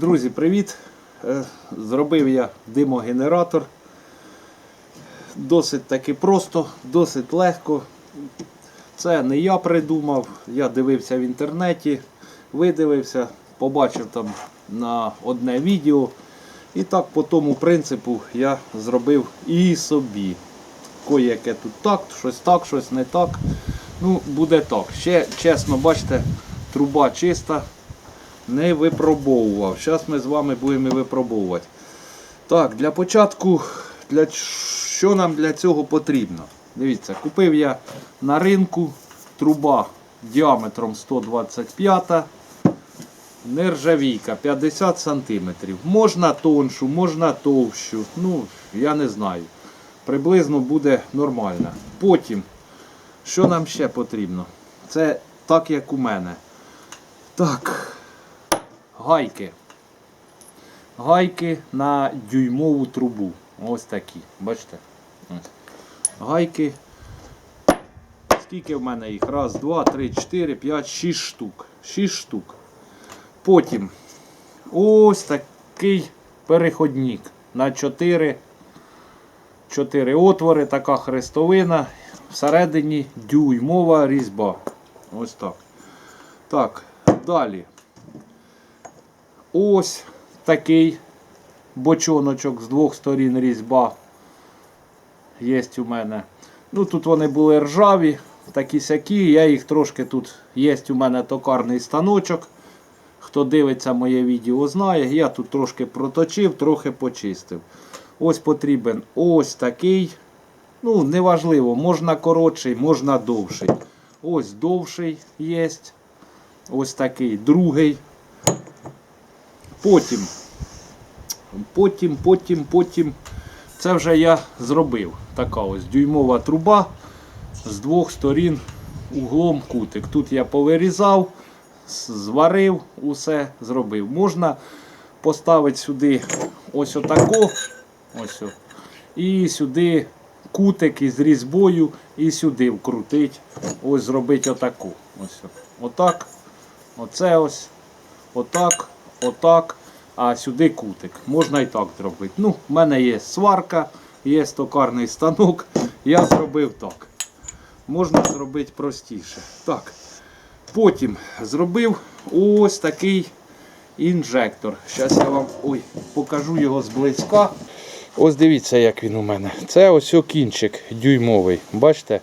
Друзі, привіт! Е, Зробив я димогенератор. Досить таки просто, досить легко. Це не я придумав, я дивився в інтернеті, видивився, побачив там на одне відео. І так по тому принципу я зробив і собі. Коє-яке тут так, щось так, щось не так. Ну, буде так. Ще чесно, бачите, труба чиста, не випробовував. Зараз ми з вами будемо випробовувати. Так, для початку, для, що нам для цього потрібно? Дивіться, купив я на ринку труба діаметром 125 нержавійка 50 см. Можна тоншу, можна товщу. Ну, я не знаю. Приблизно буде нормально. Потім, що нам ще потрібно? Це так, як у мене. Так, гайки. Гайки на дюймову трубу. Ось такі. Бачите? Гайки. Скільки в мене їх? Раз, два, три, чотири, п'ять, шість штук. Шість штук. Потім ось такий переходник на 4, 4 отвори, така хрестовина. Всередині дюймова різьба. Ось так. Так, далі. Ось такий бочоночок з двох сторін різьба. Є у мене. Ну, тут вони були ржаві, такі сякі. Я їх трошки тут є у мене токарний станочок. Хто дивиться моє відео, знає. Я тут трошки проточив, трохи почистив. Ось потрібен ось такий. Ну, неважливо, можна коротший, можна довший. Ось довший є. Ось такий другий. Потім, потім, потім, потім. Це вже я зробив. Така ось дюймова труба з двох сторін углом кутик. Тут я повирізав, зварив, усе зробив. Можна поставити сюди ось отако, ось і сюди кутик із різьбою, і сюди вкрутить. Ось зробити отаку. Ось. Отак. Оце ось. Отак, отак. А сюди кутик. Можна і так зробити. Ну, в мене є сварка, є токарний станок. Я зробив так. Можна зробити простіше. Так. Потім зробив ось такий інжектор. Зараз я вам ой, покажу його зблизька. Ось дивіться, як він у мене. Це ось кінчик дюймовий. Бачите?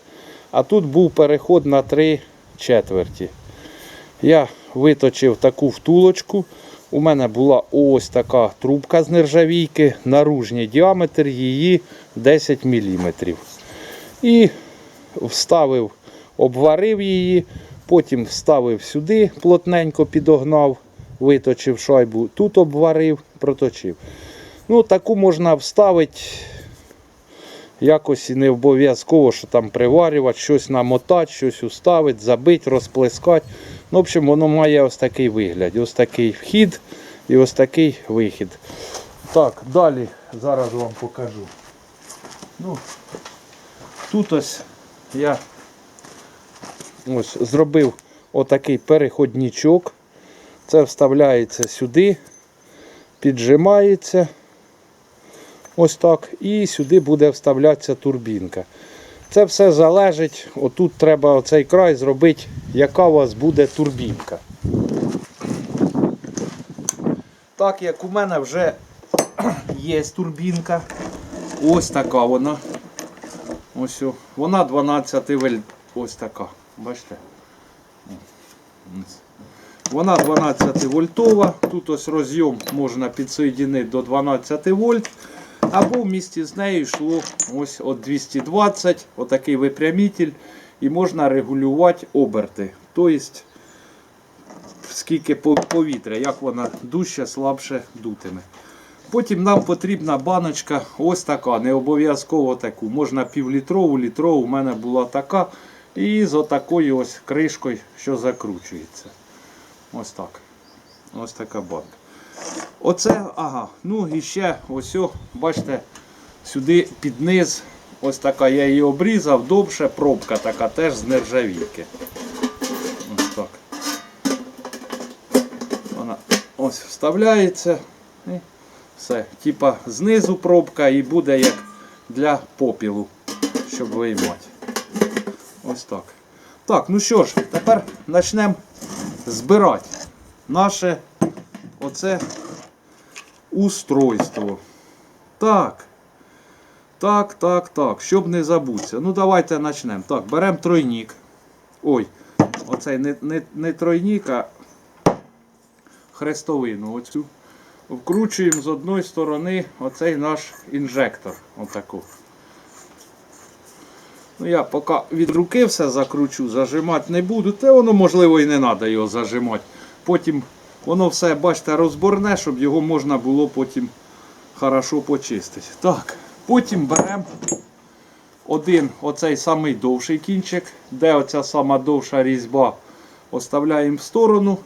А тут був переход на три четверті. Я виточив таку втулочку. У мене була ось така трубка з нержавійки, наружній діаметр її 10 мм. І вставив, обварив її, потім вставив сюди, плотненько підогнав, виточив шайбу, тут обварив, проточив. Ну, таку можна вставити якось і не обов'язково, що там приварювати, щось намотати, щось уставити, забити, розплескати. Ну, в общем, воно має ось такий вигляд. Ось такий вхід і ось такий вихід. Так, далі зараз вам покажу. Ну, тут ось я ось зробив отакий переходничок. Це вставляється сюди, піджимається. Ось так. І сюди буде вставлятися турбінка. Це все залежить. Отут треба оцей край зробити, яка у вас буде турбінка. Так як у мене вже є турбінка. Ось така вона. Ось. Вона 12 вольт. Ось така. Бачите? Вона 12 вольтова. Тут ось розйом можна підсоєдинити до 12 вольт. Або в місті з нею йшло ось от 220, отакий випрямитель. І можна регулювати оберти. Тобто, скільки повітря, як вона дужче, слабше дутиме. Потім нам потрібна баночка ось така, не обов'язково таку. Можна півлітрову, літрову, у мене була така. І з отакою ось кришкою, що закручується. Ось так. Ось така банка. Оце, ага. Ну і ще ось, бачите, сюди під низ. Ось така я її обрізав, довше пробка така теж з нержавійки. Ось так. Вона ось вставляється. І все. Типа знизу пробка і буде як для попілу, щоб виймати. Ось так. Так, ну що ж, тепер почнемо збирати наше оце устройство. Так. Так, так, так. Щоб не забутися. Ну давайте почнемо. Так, беремо тройник. Ой, оцей не, не, не тройник, а хрестовину. Оцю. Вкручуємо з одної сторони оцей наш інжектор. Отаку. Ну, я поки від руки все закручу, зажимати не буду. Те воно можливо і не треба його зажимати. Потім воно все, бачите, розборне, щоб його можна було потім хорошо почистити. Так, потім беремо один оцей самий довший кінчик, де оця сама довша різьба оставляємо в сторону,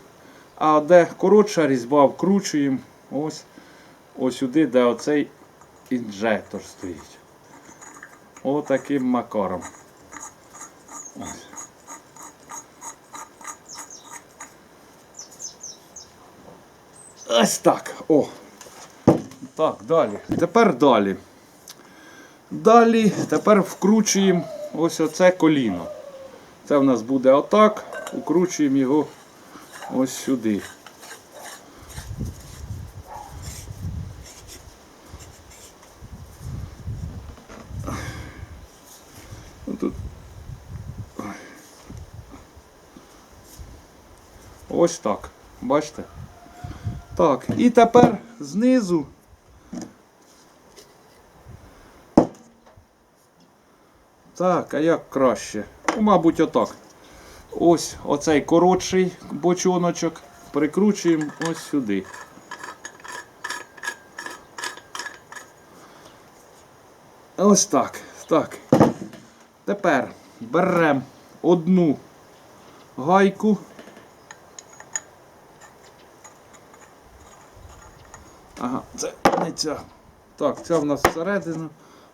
а де коротша різьба вкручуємо ось, ось сюди, де оцей інжектор стоїть. Отаким макаром. Ось. Ось так. О. Так, далі. Тепер далі. Далі тепер вкручуємо ось оце коліно. Це в нас буде отак. Укручуємо його ось сюди. Ну. Ось так. Бачите? Так, і тепер знизу. Так, а як краще? Ну, мабуть, отак. Ось оцей коротший бочоночок прикручуємо ось сюди. Ось так. Так. Тепер беремо одну гайку. Ага, це не ця. Так, ця в нас всередину.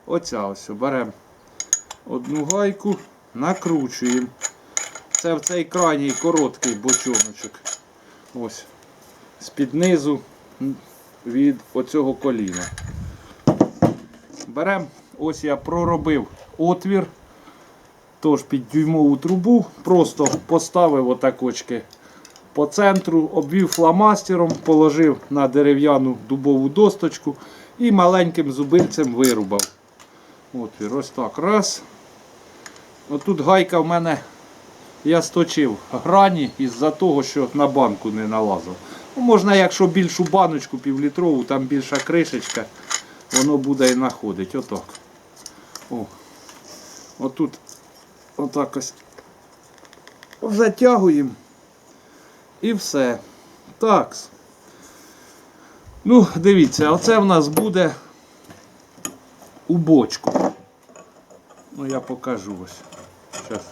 Оця ось. Беремо одну гайку, накручуємо. Це в цей крайній короткий бочоночок. Ось. З-під низу від оцього коліна. Беремо, ось я проробив отвір. Тож під дюймову трубу, просто поставив отакочки по центру, обвів фломастером, положив на дерев'яну дубову досточку і маленьким зубильцем вирубав. Отвір, ось так. Раз. Отут гайка в мене я сточив грані із-за того, що на банку не налазив. Ну, можна, якщо більшу баночку півлітрову, там більша кришечка, воно буде і находить. Отак. О. Отут отак ось затягуємо. І все. Так. Ну, дивіться, оце в нас буде у бочку. Ну, я покажу ось. Зараз.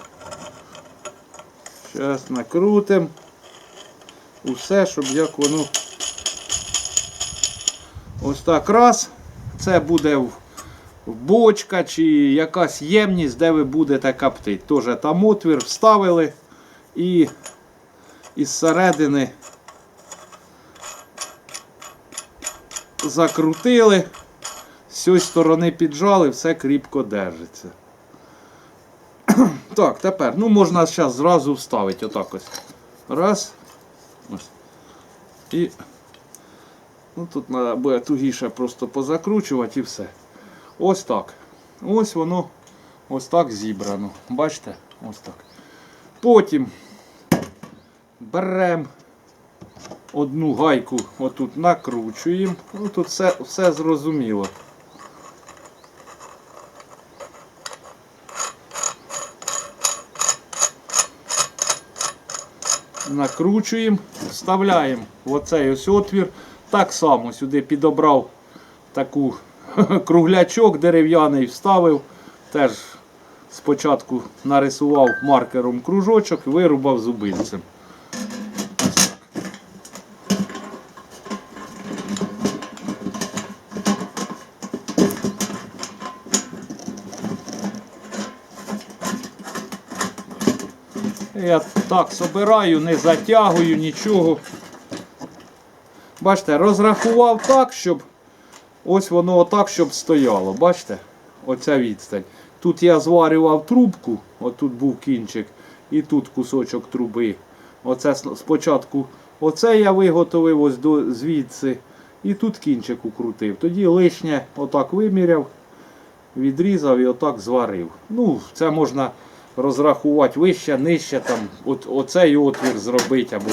Зараз накрутимо. Усе, щоб як воно. Ось так раз. Це буде в бочка чи якась ємність, де ви будете коптити. Теж там отвір вставили і із середини закрутили, з цієї сторони піджали, все кріпко держиться. Так, тепер, ну можна зараз зразу вставити отак ось. Раз. Ось. І ну, тут треба буде тугіше просто позакручувати і все. Ось так. Ось воно ось так зібрано. Бачите? Ось так. Потім беремо одну гайку, отут накручуємо. Ну, тут все, все зрозуміло. Накручуємо, вставляємо в оцей ось отвір. Так само сюди підобрав таку круглячок дерев'яний, вставив. Теж спочатку нарисував маркером кружочок, вирубав зубильцем. Я так собираю, не затягую нічого. Бачите, розрахував так, щоб ось воно отак, щоб стояло. Бачите? Оця відстань. Тут я зварював трубку, отут був кінчик, і тут кусочок труби. Оце спочатку оце я виготовив ось до звідси. І тут кінчик укрутив. Тоді лишнє отак виміряв, відрізав і отак зварив. Ну, це можна розрахувати вище, нижче, там, от, оцей отвір зробити, або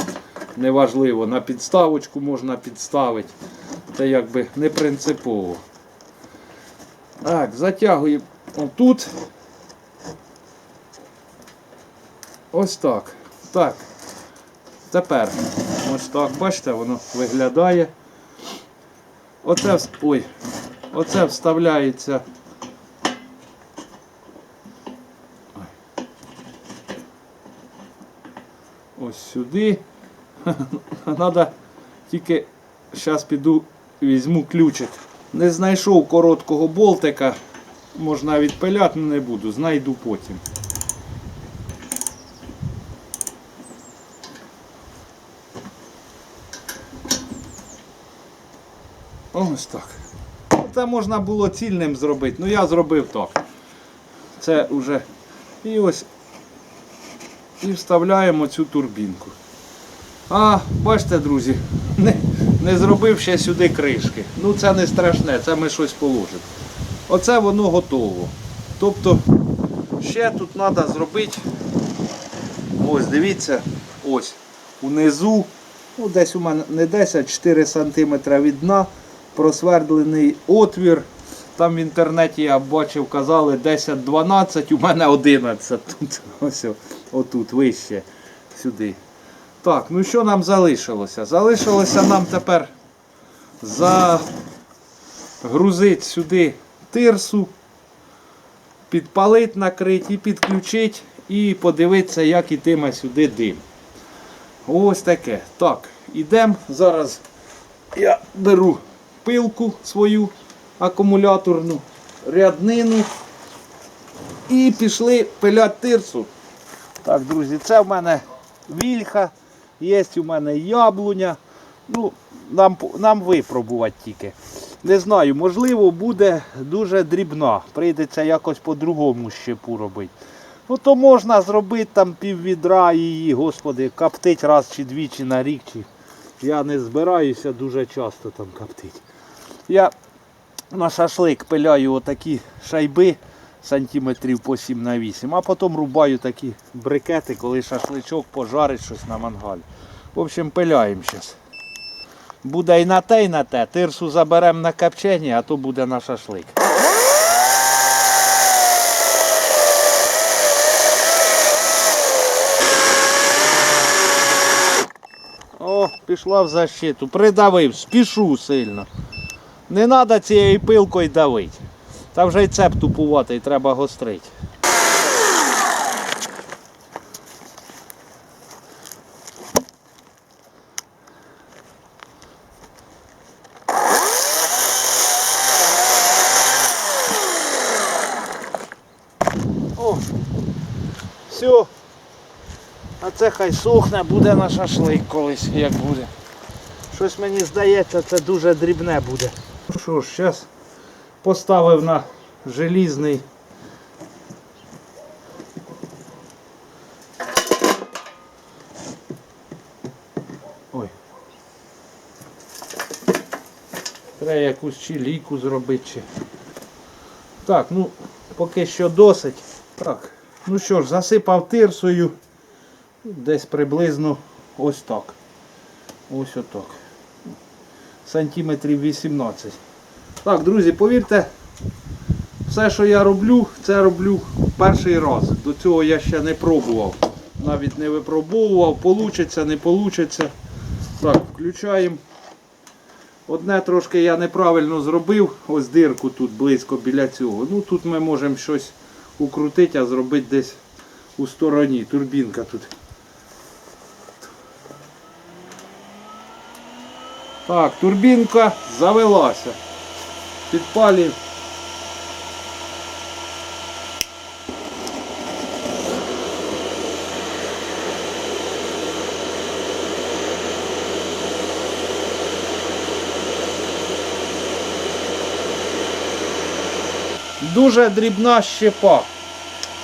неважливо, на підставочку можна підставити. Це якби не принципово. Так, затягуємо отут. Ось так. Так. Тепер ось так, бачите, воно виглядає. Оце, ой, оце вставляється. Сюди. Надо тільки зараз піду візьму ключик. Не знайшов короткого болтика. Можна відпиляти, не буду, знайду потім. Ось так. Це можна було цільним зробити. Ну я зробив так. Це вже. І ось. І вставляємо цю турбінку. А, бачите, друзі, не, не зробив ще сюди кришки. Ну це не страшне, це ми щось положимо. Оце воно готово. Тобто, ще тут треба зробити. Ось, дивіться, ось унизу, ну десь у мене не 10, 4 см від дна просвердлений отвір. Там в інтернеті я бачив, казали 10-12, у мене 11 тут. Ось отут вище сюди. Так, ну що нам залишилося? Залишилося нам тепер загрузити сюди тирсу, підпалити, накрити і підключити, і подивитися, як ітиме сюди дим. Ось таке. Так, ідемо. Зараз я беру пилку свою акумуляторну, ряднину і пішли пиляти тирсу. Так, друзі, це в мене вільха, є у мене яблуня. Ну, нам, нам випробувати тільки. Не знаю, можливо, буде дуже дрібна. Прийдеться якось по-другому щепу робити. Ну то можна зробити там пів відра її, господи, коптить раз чи двічі на рік. Чи... Я не збираюся дуже часто там коптить. Я на шашлик пиляю отакі шайби сантиметрів по 7 на 8, а потім рубаю такі брикети, коли шашличок пожарить щось на мангалі. В общем, пиляємо зараз. Буде і на те, і на те. Тирсу заберемо на копчення, а то буде на шашлик. О, пішла в защиту. Придавив, спішу сильно. Не треба цією пилкою давити. Та вже й цеп тупуватий, треба гострити. О, все. А це хай сохне, буде на шашлик колись, як буде. Щось мені здається, це дуже дрібне буде. Ну що ж, зараз поставив на желізний. Ой. Треба якусь чи ліку зробити. Чи... Так, ну, поки що досить. Так, ну що ж, засипав тирсою. Десь приблизно ось так. Ось отак. Сантиметрів 18. Так, друзі, повірте, все, що я роблю, це роблю перший раз. До цього я ще не пробував. Навіть не випробовував, получиться, не получиться. Так, включаємо. Одне трошки я неправильно зробив, ось дирку тут близько біля цього. Ну тут ми можемо щось укрутити, а зробити десь у стороні. Турбінка тут. Так, турбінка завелася. Підпалі. Дуже дрібна щепа.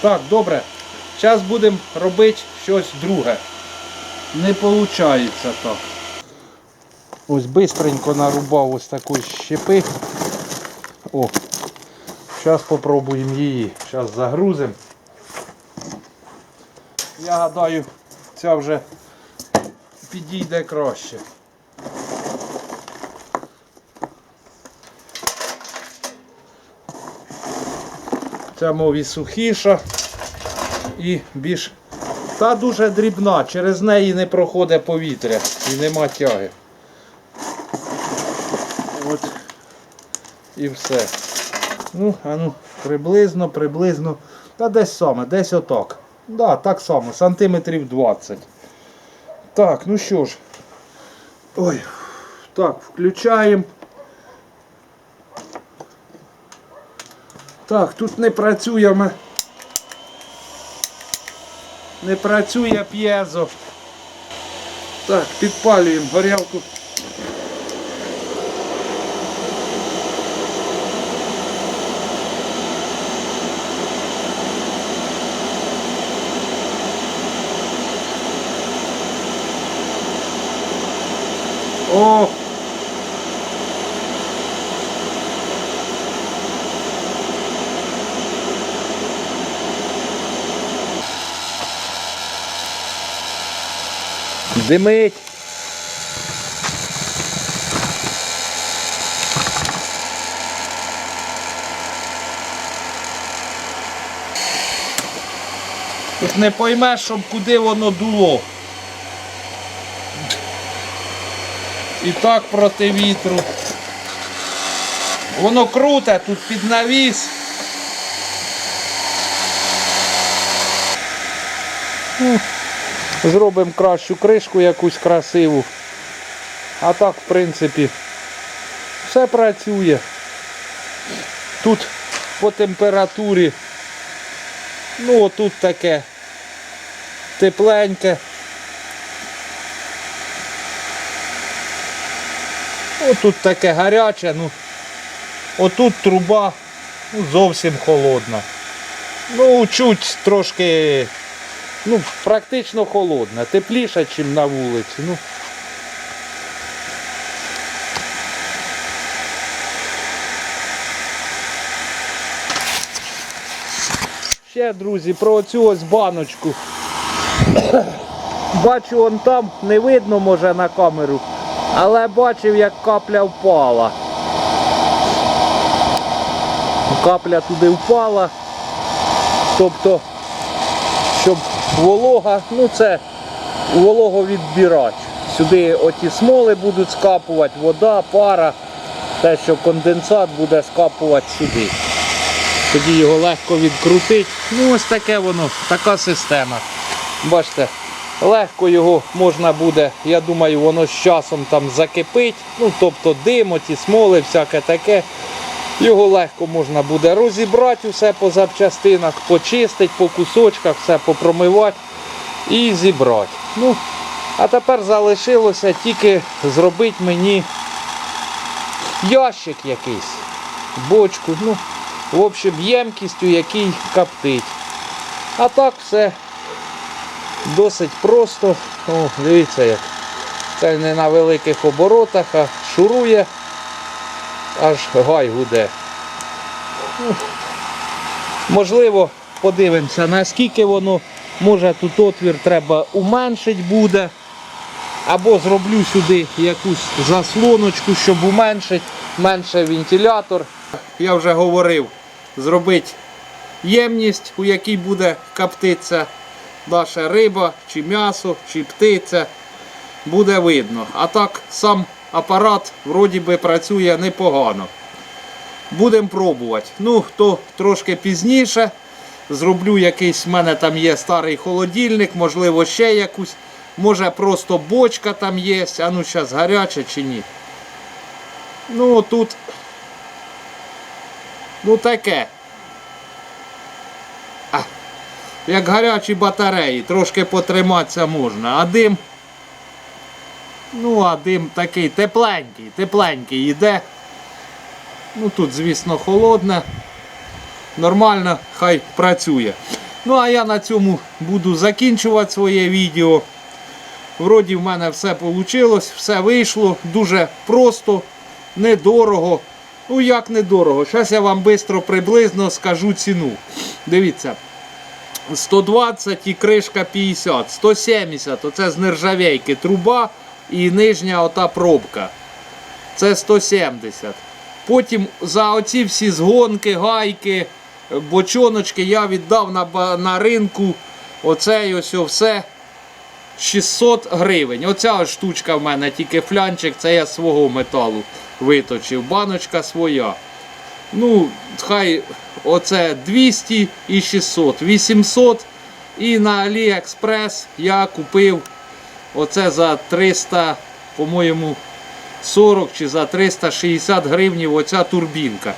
Так, добре. Зараз будемо робити щось друге. Не виходить так. Ось бистренько нарубав ось такої щепи. О, зараз спробуємо її. Зараз загрузимо. Я гадаю, ця вже підійде краще. Ця мов і сухіша і більш. Та дуже дрібна, через неї не проходить повітря і нема тяги. От і все. Ну, а ну, приблизно, приблизно. Та десь саме, десь отак. Да, так само, сантиметрів 20. Так, ну що ж. Ой. Так, включаємо. Так, тут не працює ме- не працює п'єзо. Так, підпалюємо горілку. О! Димить. Тут не поймеш, куди воно дуло. І так проти вітру. Воно круте, тут під навіс. Зробимо кращу кришку якусь красиву. А так, в принципі, все працює. Тут по температурі. Ну, отут таке тепленьке. Отут таке гаряче, ну отут труба ну, зовсім холодна. Ну, чуть трошки, ну, практично холодна, тепліша, ніж на вулиці. Ну. Ще, друзі, про цю ось баночку. Бачу, он там не видно може на камеру, але бачив, як капля впала. Капля туди впала. Тобто, щоб волога, ну це вологовідбірач. Сюди оті смоли будуть скапувати, вода, пара, те, що конденсат буде скапувати сюди. Тоді його легко відкрутити. Ну ось таке воно, така система. Бачите, легко його можна буде, я думаю, воно з часом там закипить. Ну, тобто дим, оті смоли, всяке таке. Його легко можна буде розібрати все по запчастинах, почистити по кусочках, все попромивати і зібрати. Ну, а тепер залишилося тільки зробити мені ящик якийсь, бочку. Ну, в общем, ємкістю, який коптить. А так все досить просто. О, дивіться як. Це не на великих оборотах, а шурує, аж гай гуде. Можливо, подивимося, наскільки воно, може тут отвір треба уменшити буде. Або зроблю сюди якусь заслоночку, щоб уменшити, менше вентилятор. Я вже говорив, зробити ємність, у якій буде коптитися наша риба, чи м'ясо, чи птиця. Буде видно. А так сам апарат вроді би працює непогано. Будемо пробувати. Ну, то трошки пізніше. Зроблю якийсь, в мене там є старий холодильник, можливо, ще якусь. Може просто бочка там є. А ну зараз гаряче чи ні. Ну тут. Ну таке. А, як гарячі батареї, трошки потриматися можна. А дим. Ну, а дим такий тепленький, тепленький йде. Ну тут, звісно, холодне. нормально, хай працює. Ну а я на цьому буду закінчувати своє відео. Вроді в мене все вийшло, все вийшло. Дуже просто, недорого. Ну як недорого? Зараз я вам швидко приблизно скажу ціну. Дивіться. 120 і кришка 50, 170, оце з нержавейки труба і нижня ота пробка. Це 170. Потім за оці всі згонки, гайки, бочоночки я віддав на, на ринку. Оце ось все 600 гривень. Оця штучка в мене, тільки флянчик, це я свого металу виточив. Баночка своя. Ну, хай оце 200 і 600, 800. І на AliExpress я купив оце за 300, по-моєму, 40 чи за 360 гривнів оця турбінка.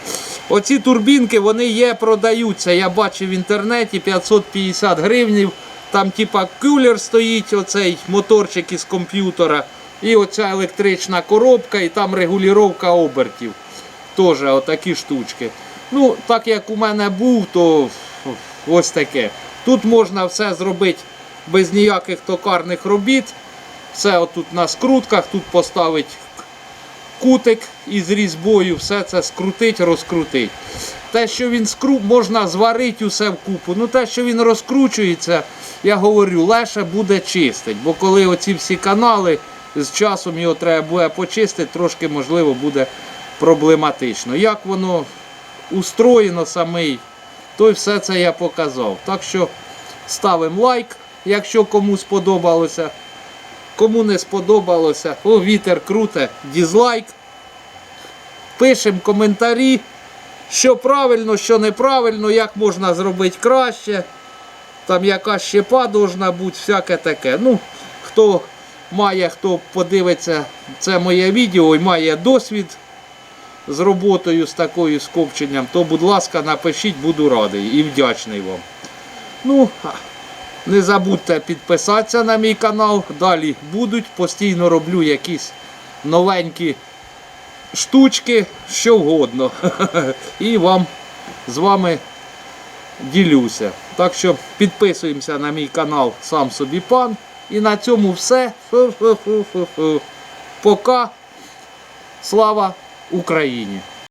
Оці турбінки вони є, продаються. Я бачив в інтернеті 550 гривнів. Там типа кулер стоїть, оцей моторчик із комп'ютера. І оця електрична коробка, і там регулювання обертів. Теж отакі штучки. Ну, так як у мене був, то ось таке. Тут можна все зробити без ніяких токарних робіт. Все отут на скрутках, тут поставити кутик із різьбою, все це скрутить, розкрутить. Те, що він скру... можна зварити усе вкупу. Ну те, що він розкручується, я говорю, легше буде чистить. Бо коли оці всі канали, з часом його треба буде почистити, трошки можливо буде проблематично. Як воно устроєно самий, то й все це я показав. Так що ставимо лайк, якщо кому сподобалося. Кому не сподобалося, о, вітер круте, дізлайк. Пишемо коментарі, що правильно, що неправильно, як можна зробити краще. Там яка щепа должна бути, всяке таке. Ну, хто має, хто подивиться це моє відео і має досвід з роботою з такою скопченням, то, будь ласка, напишіть, буду радий і вдячний вам. Ну, не забудьте підписатися на мій канал. Далі будуть. Постійно роблю якісь новенькі штучки, що вгодно. І вам з вами ділюся. Так що підписуємося на мій канал сам собі пан. І на цьому все. Пока. Слава Україні!